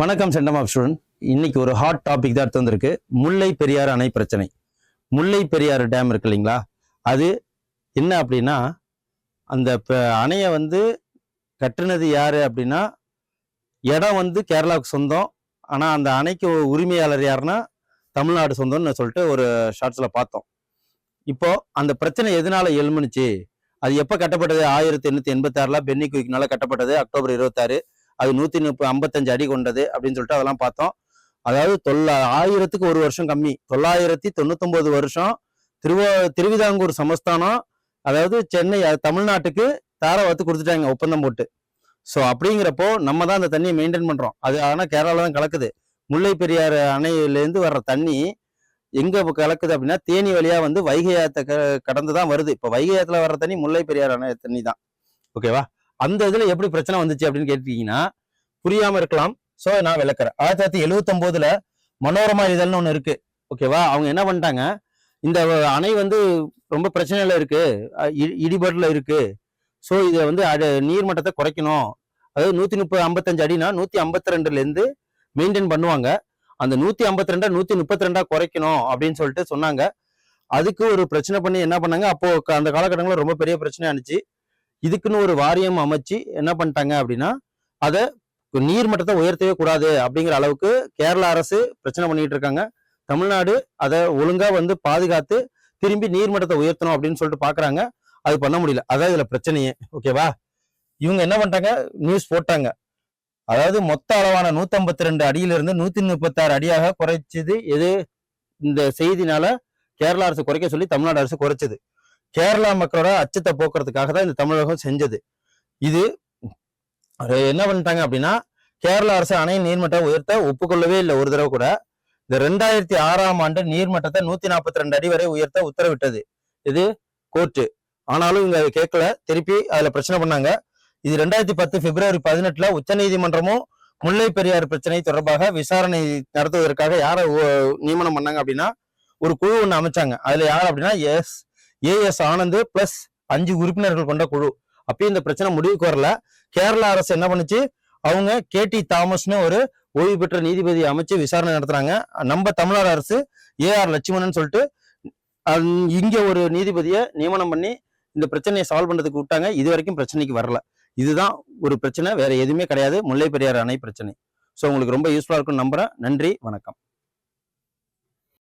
வணக்கம் centum student இன்னைக்கு ஒரு ஹாட் டாபிக் தான் எடுத்து வந்திருக்கு. முல்லை பெரியாறு அணை பிரச்சனை. முல்லை பெரியாறு டேம் இருக்கு இல்லைங்களா? அது என்ன அப்படின்னா அந்த அணையை வந்து கட்டுனது யார் அப்படின்னா இடம் வந்து கேரளாவுக்கு சொந்தம். ஆனால் அந்த அணைக்கு உரிமையாளர் யாருன்னா தமிழ்நாடு சொந்தம்னு சொல்லிட்டு ஒரு ஷார்ட்ஸில் பார்த்தோம். இப்போ அந்த பிரச்சனை எதனால எழுமுனுச்சு அது எப்போ கட்டப்பட்டது? ஆயிரத்தி எண்ணூற்றி எண்பத்தாறுல பென்னி குயிக்னால கட்டப்பட்டது அக்டோபர் இருபத்தாறு. அது நூத்தி முப்பது ஐம்பத்தஞ்சு அடி கொண்டது அப்படின்னு சொல்லிட்டு அதெல்லாம் பார்த்தோம். அதாவது தொள்ளா ஆயிரத்துக்கு ஒரு வருஷம் கம்மி. தொள்ளாயிரத்தி தொண்ணூத்தொன்பது வருஷம் திருவ திருவிதாங்கூர் சமஸ்தானம் அதாவது சென்னை தமிழ்நாட்டுக்கு தமிழ்நாட்டுக்கு தாராவத்து கொடுத்துட்டாங்க ஒப்பந்தம் போட்டு. ஸோ அப்படிங்கிறப்போ நம்ம தான் அந்த தண்ணியை மெயின்டைன் பண்றோம். அது ஆனால் கேரளாவில் தான் கலக்குது. முல்லை பெரியார் அணையிலேருந்து வர்ற தண்ணி எங்க கலக்குது அப்படின்னா தேனி வழியா வந்து வைகை ஆத்த க- கடந்து தான் வருது. இப்போ வைகை ஆத்துல வர்ற தண்ணி முல்லை பெரியாறு அணை தண்ணி தான். ஓகேவா அந்த இதுல எப்படி பிரச்சனை வந்துச்சு அப்படின்னு கேட்டீங்கன்னா புரியாம இருக்கலாம். சோ நான் விளக்குறேன். ஆயிரத்தி தொள்ளாயிரத்தி எழுவத்தி ஒன்பதுல மனோரமா இதழ்னு ஒண்ணு இருக்கு. ஓகேவா அவங்க என்ன பண்ணிட்டாங்க? இந்த அணை வந்து ரொம்ப பிரச்சனையில இருக்கு. இ- இடிபாடுல இருக்கு. சோ இதை வந்து அட- நீர்மட்டத்தை குறைக்கணும். அதாவது நூத்தி முப்பது ஐம்பத்தஞ்சு அடினா நூத்தி ஐம்பத்தி ரெண்டுல இருந்து மெயின்டைன் பண்ணுவாங்க. அந்த நூத்தி ஐம்பத்தி ரெண்டா நூத்தி முப்பத்தி ரெண்டா குறைக்கணும் அப்படின்னு சொல்லிட்டு சொன்னாங்க. அதுக்கு ஒரு பிரச்சனை பண்ணி என்ன பண்ணாங்க? அப்போ அந்த காலகட்டங்களில் ரொம்ப பெரிய பிரச்சனை ஆனிச்சு. இதுக்குன்னு ஒரு வாரியம் அமைச்சு என்ன பண்ணிட்டாங்க அப்படின்னா அதை நீர்மட்டத்தை உயர்த்தவே கூடாது அப்படிங்கிற அளவுக்கு கேரள அரசு பிரச்சனை பண்ணிட்டு இருக்காங்க. தமிழ்நாடு அதை ஒழுங்கா வந்து பாதுகாத்து திரும்பி நீர்மட்டத்தை உயர்த்தணும் அப்படின்னு சொல்லிட்டு பாக்குறாங்க. அது பண்ண முடியல. அதான் இதுல பிரச்சனையே. ஓகேவா இவங்க என்ன பண்ணிட்டாங்க? நியூஸ் போட்டாங்க. அதாவது மொத்த அளவான 152 ரெண்டு அடியிலிருந்து நூத்தி முப்பத்தாறு அடியாக குறைச்சது எது? இந்த செய்தினால கேரள அரசு குறைக்க சொல்லி தமிழ்நாடு அரசு குறைச்சது. கேரளா மக்களோட அச்சத்தை போக்குறதுக்காக தான் இந்த தமிழகம் செஞ்சது. இது என்ன பண்ணிட்டாங்க அப்படின்னா கேரள அரசு அணையின் நீர்மட்டம் உயர்த்த ஒப்புக்கொள்ளவே இல்லை. ஒரு தடவை கூட இந்த ரெண்டாயிரத்தி ஆறாம் ஆண்டு நீர்மட்டத்தை நூத்தி நாற்பத்தி ரெண்டு அடி வரை உயர்த்த உத்தரவிட்டது. இது கோர்ட்டு. ஆனாலும் இவங்க அதை கேட்கல. திருப்பி அதுல பிரச்சனை பண்ணாங்க. இது ரெண்டாயிரத்தி பத்து பிப்ரவரி பதினெட்டுல உச்ச நீதிமன்றமும் முல்லை பெரியாறு பிரச்சனை தொடர்பாக விசாரணை நடத்துவதற்காக யாரை நியமனம் பண்ணாங்க அப்படின்னா ஒரு குழு ஒண்ணு அமைச்சாங்க. அதுல யார் அப்படின்னா எஸ். ஏஎஸ் ஆனந்த் பிளஸ் அஞ்சு உறுப்பினர்கள் கொண்ட குழு. அப்பயும் இந்த பிரச்சனை முடிவுக்கு வரல. கேரளா அரசு என்ன பண்ணுச்சு? அவங்க கே டி தாமஸ்னு ஒரு ஓய்வு பெற்ற நீதிபதி அமைச்சு விசாரணை நடத்துறாங்க. நம்ம தமிழ்நாடு அரசு ஏ ஆர் லட்சுமணன் சொல்லிட்டு இங்க ஒரு நீதிபதியை நியமனம் பண்ணி இந்த பிரச்சனையை சால்வ் பண்றதுக்கு விட்டாங்க. இது வரைக்கும் பிரச்சனைக்கு வரல. இதுதான் ஒரு பிரச்சனை வேற எதுவுமே கிடையாது. முல்லை பெரியார் அணை பிரச்சனை. ஸோ உங்களுக்கு ரொம்ப யூஸ்ஃபுல்லாக இருக்கும்னு நம்புறேன். நன்றி வணக்கம்.